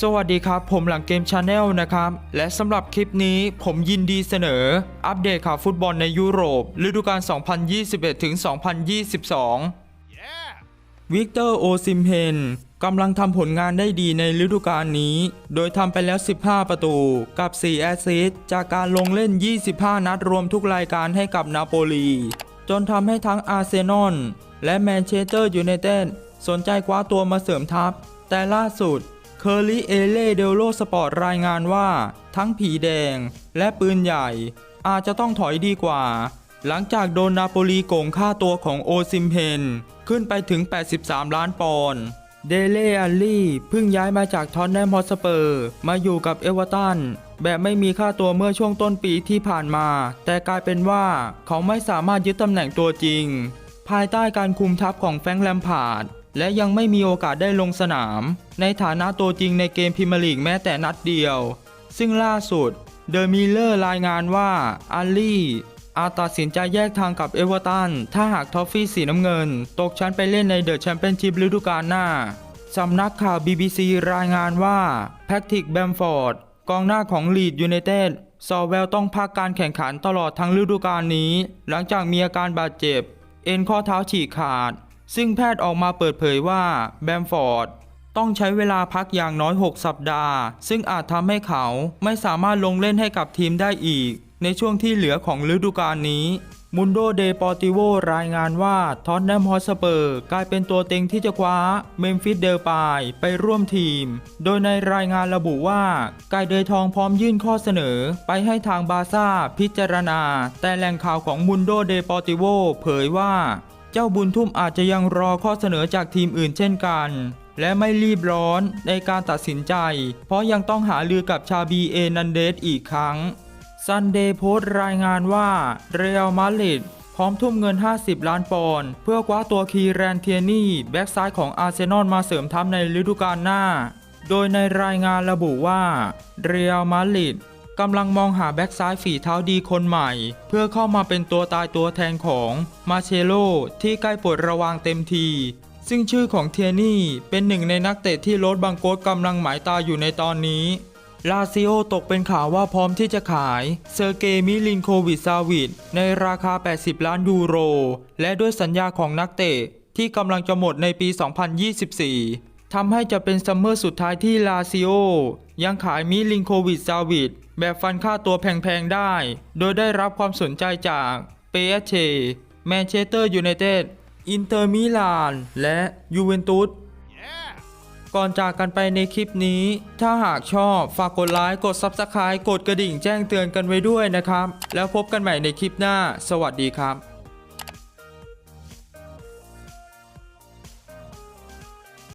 สวัสดีครับ ผมหลังเกมชาแนลนะครับ และสำหรับคลิปนี้ผมยินดีเสนอ อัปเดตข่าวฟุตบอลในยุโรป ฤดูกาล 2021 ถึง 2022วิกเตอร์โอซิมเฮนกำลังทำผลงานได้ดีในฤดูกาลนี้ โดยทำไปแล้ว 15 ประตูกับ 4 แอสซิสต์จากการลงเล่น 25 นัดรวมทุกรายการให้กับนาโปลี จนทำให้ทั้งอาร์เซนอลและแมนเชสเตอร์ยูไนเต็ดสนใจคว้าตัวมาเสริมทัพ แต่ล่าสุด เคอร์ลีเอเล่เดโลสปอร์ตรายงานว่า ทั้งผีแดงและปืนใหญ่ อาจจะต้องถอยดีกว่า หลังจากโดนนาโปลีโกงค่าตัวของโอซิมเพน ขึ้นไปถึง 83 ล้านปอนด์เดเล่อัลลี่เพิ่งย้ายมาจากทอนแนมฮอสเปอร์ มาอยู่กับเอเวอร์ตันแบบไม่มีค่าตัวเมื่อช่วงต้นปีที่ผ่านมา แต่กลายเป็นว่าเขาไม่สามารถยึดตำแหน่งตัวจริง ภายใต้การคุมทัพของแฟงค์แลมพาร์ด และยังไม่มีโอกาสได้ลงสนาม ในฐานะตัวจริงในเกมพรีเมียร์ลีกแม้แต่นัดเดียว ซึ่งล่าสุดเดอะมิลเลอร์รายงานว่าอัลลี่อาตัดสินใจแยกทางกับเอเวอร์ตัน ถ้าหากทอฟฟี่สีน้ำเงิน ตกชั้นไปเล่นในเดอะแชมเปี้ยนชิพฤดูกาลหน้า สำนักข่าว BBC รายงานว่าแพทริกแบมฟอร์ดกองหน้าของลีดยูไนเต็ดซอแวลต้องพักการแข่งขันตลอดทั้งฤดูกาลนี้ หลังจากมีอาการบาดเจ็บ เอ็นข้อเท้าฉีกขาด ซึ่งแพทย์ออกมาเปิดเผยว่าแบมฟอร์ดต้องใช้เวลาพักอย่างน้อย 6 สัปดาห์ ซึ่งอาจทำให้เขาไม่สามารถลงเล่นให้กับทีมได้อีก ในช่วงที่เหลือของฤดูกาลนี้มุนโดเดปอติโวรายงานว่าทอตแนมฮอสเปอร์กลายเป็นตัวเต็งที่จะคว้าเมมฟิสเดลปายไปร่วมทีม โดยในรายงานระบุว่ากายเดยทองพร้อมยื่นข้อเสนอไปให้ทางบาซ่าพิจารณา แต่แหล่งข่าวของมุนโดเดปอติโวเผยว่า เจ้าบุญทุ่มอาจจะยังรอข้อเสนอจากทีมอื่นเช่นกัน และไม่รีบร้อนในการตัดสินใจ เพราะยังต้องหาลือกับชาบีเอนันเดสอีกครั้งซันเดย์โพสต์รายงานว่าเรอัลมาดริดพร้อมทุ่มเงิน 50 ล้านปอนด์เพื่อคว้าตัวคีแรนเทียนี่ แบ็กซ้ายของอาร์เซนอลมาเสริมทัพในฤดูกาลหน้า โดยในรายงานระบุว่า เรอัลมาดริด กำลังมองหาแบ็กซ้ายฝีเท้าดีคนใหม่ เพื่อเข้ามาเป็นตัวตายตัวแทนของมาเชโลที่ใกล้ปลดระวางเต็มที ซึ่งชื่อของเทียนี่เป็นหนึ่งในนักเตะที่โรถบังโกสกำลังหมายตาอยู่ในตอนนี้ลาซิโอตกเป็นข่าวว่าพร้อมที่จะขายเซอร์เกมิลินโควิชซาวิดในราคา 80 ล้านยูโร และด้วยสัญญาของนักเตะที่กำลังจะหมดในปี 2024ทำให้จะเป็นซัมเมอร์สุดท้ายที่ลาซิโอยังขายมิลินโควิชซาวิด แบบฟันค่าตัวแพงๆได้ โดยได้รับความสนใจจากเปเชแมนเชสเตอร์ยูไนเต็ด อินเตอร์มิลาน และยูเวนตุสก่อนจากกันไปในคลิปนี้ ถ้าหากชอบฝากกดไลค์ กด Subscribe กดกระดิ่งแจ้งเตือนกันไว้ด้วยนะครับ แล้วพบกันใหม่ในคลิปหน้า สวัสดีครับ